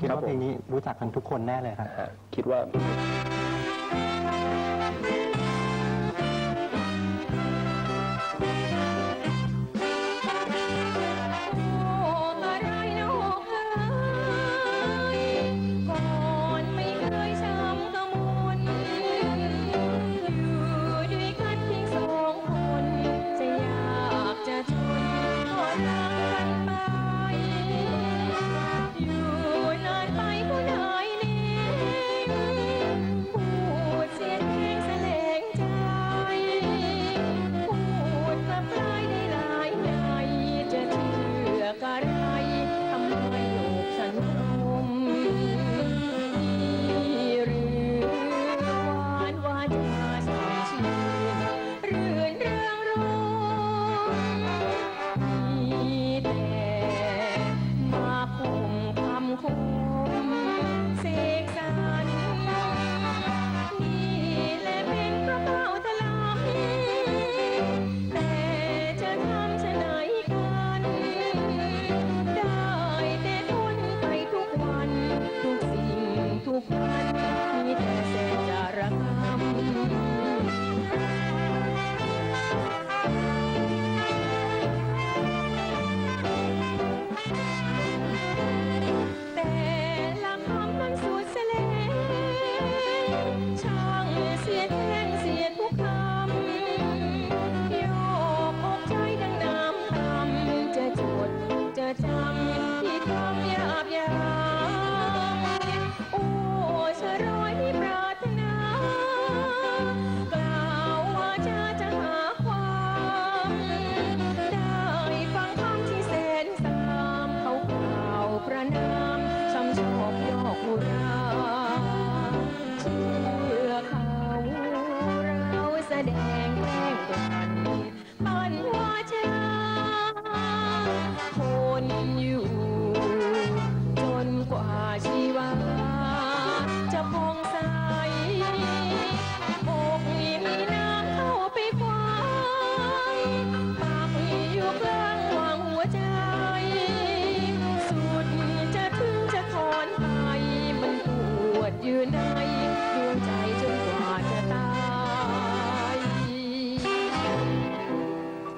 คิดรว่าเพลงนี้รู้จักกันทุกคนแน่เลยครับ คิดว่า